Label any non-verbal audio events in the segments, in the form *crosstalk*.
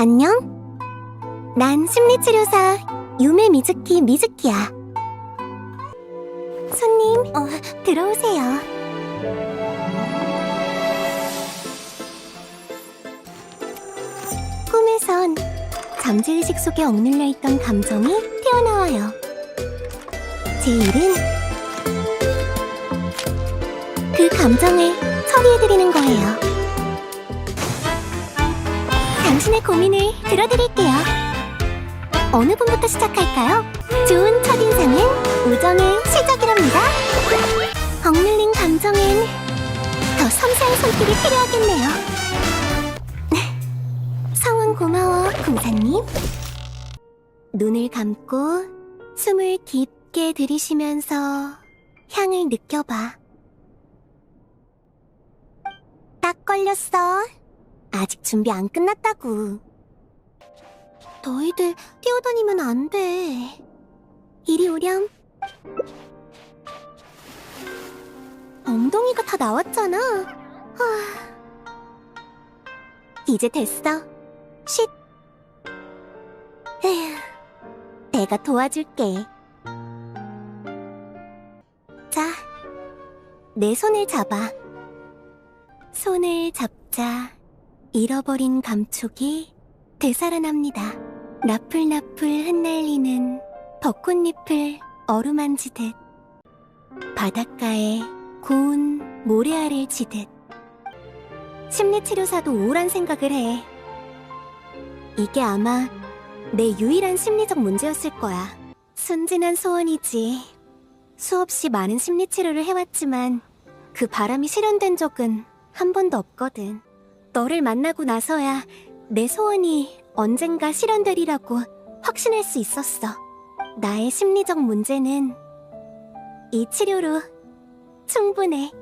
안녕? 난 심리치료사 유메 미즈키 미즈키야. 손님, 어, 들어오세요. 꿈에선 잠재의식 속에 억눌려 있던 감정이 튀어나와요. 제 일은 그 감정을 처리해드리는 거예요. 당신의 고민을 들어드릴게요. 어느 분부터 시작할까요? 좋은 첫인상은 우정의 시작이랍니다. 억눌린 감정엔 더 섬세한 손길이 필요하겠네요. *laughs* 성원 고마워, 공사님. 눈을 감고 숨을 깊게 들이쉬면서 향을 느껴봐. 딱 걸렸어. 아직 준비 안 끝났다고. 너희들 뛰어다니면 안 돼. 이리 오렴. 엉덩이가 다 나왔잖아. 하... 이제 됐어. 쉿. 에휴, 내가 도와줄게. 자, 내 손을 잡아. 손을 잡자 잃어버린 감촉이 되살아납니다. 나풀나풀 흩날리는 벚꽃잎을 어루만지듯 바닷가에 고운 모래알을 지듯 심리치료사도 우울한 생각을 해. 이게 아마 내 유일한 심리적 문제였을 거야. 순진한 소원이지. 수없이 많은 심리치료를 해왔지만 그 바람이 실현된 적은 한 번도 없거든. 너를 만나고 나서야 내 소원이 언젠가 실현되리라고 확신할 수 있었어. 나의 심리적 문제는 이 치료로 충분해.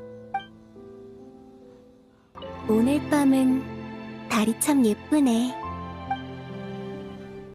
오늘 밤은 달이 참 예쁘네.